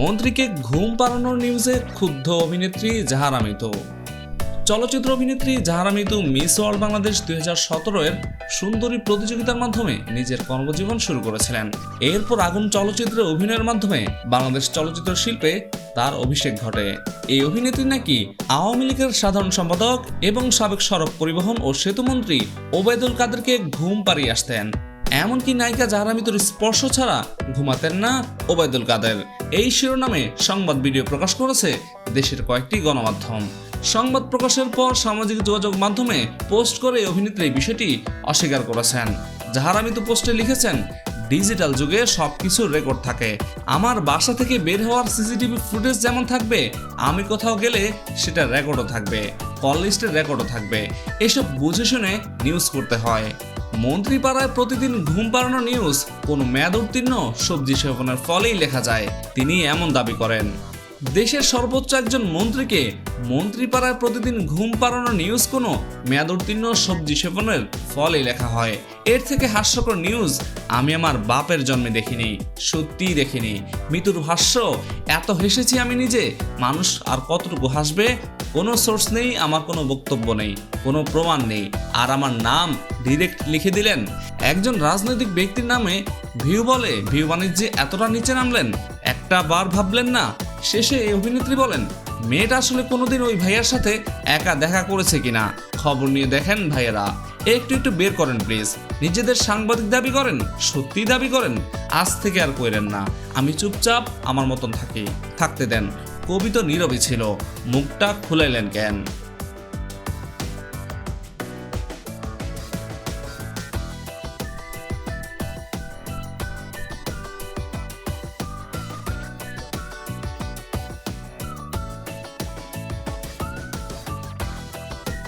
মন্ত্রীকে ঘুম পাড়ানোর নিউজে ক্ষুব্ধ অভিনেত্রী জাহারা মিতু। চলচ্চিত্র অভিনেত্রী জাহারা মিতু মিস ওয়ার্ল্ড বাংলাদেশ দুই হাজার সতেরো এর সুন্দরী প্রতিযোগিতার মাধ্যমে নিজের কর্মজীবন শুরু করেছিলেন। এরপর আগুন চলচ্চিত্রে অভিনয়ের মাধ্যমে বাংলাদেশ চলচ্চিত্র শিল্পে তার অভিষেক ঘটে। এই অভিনেত্রী নাকি আওয়ামী লীগের সাধারণ সম্পাদক এবং সাবেক সড়ক পরিবহন ও সেতুমন্ত্রী ওবায়দুল কাদেরকে ঘুম পাড়িয়ে আসতেন। এমনকি নায়িকা জাহারা মিতুর স্পর্শ ছাড়া ঘুমাতেন না ওবায়দুল কাদের। এই শিরোনামে সংবাদ ভিডিও প্রকাশ করেছে দেশের কয়েকটি গণমাধ্যম। সংবাদ প্রকাশের পর সামাজিক যোগাযোগ মাধ্যমে পোস্ট করে অভিনেত্রী বিষয়টি অস্বীকার করেছেন। জাহারা মিতু পোস্টে লিখেছেন, ডিজিটাল যুগে সবকিছু রেকর্ড থাকে। আমার বাসা থেকে বের হওয়ার সিসিটিভি ফুটেজ যেমন থাকবে, আমি কোথাও গেলে সেটা রেকর্ডও থাকবে, কল লিস্টের রেকর্ডও থাকবে। এসব বুঝে শুনে নিউজ করতে হয়। মন্ত্রীপাড়ায় প্রতিদিন ঘুম পাড়ানো নিউজ কোন মেয়াদ উত্তীর্ণ, সবজি সেবনের ফলেই লেখা যায় তিনি এমন দাবি করেন। দেশের সর্বোচ্চ একজন মন্ত্রীকে মন্ত্রীপাড়ায় প্রতিদিন ঘুম পাড়ানো নিউজ কোনো মেয়াদ উত্তীর্ণ, সবজি সেবনের ফলেই লেখা হয়। এর থেকে হাস্যকর নিউজ আমি আমার বাপের জন্মে দেখিনি, সত্যিই দেখিনি। মৃত্যুর ভাষ্য, এত হেসেছি আমি নিজে, মানুষ আর কতটুকু হাসবে কোনো সোর্স নেই, আমার কোনো বক্তব্য নেই, কোনো প্রমাণ নেই। আর আমার নাম ডিরেক্ট লিখে দিলেন। একজন রাজনৈতিক ব্যক্তির নামে ভিউ বলে ভিউ বাণিজ্যে এতটা নিচে নামলেন, একটা বার ভাবলেন না, শেষে এই অভিনেত্রী বলেন, মেয়েটা আসলে কোনোদিন ওই ভাইয়ার সাথে একা দেখা করেছে কিনা? খবর নিয়ে দেখেন ভাইয়েরা। একটু একটু বের করেন প্লিজ নিজেদের সাংবাদিক দাবি করেন, সত্যি দাবি করেন, আজ থেকে আর কইরেন না। আমি চুপচাপ আমার মতন থাকি, থাকতে দেন। কবি তো নীরবে ছিল। মুখটা খুলাইলেন কেন?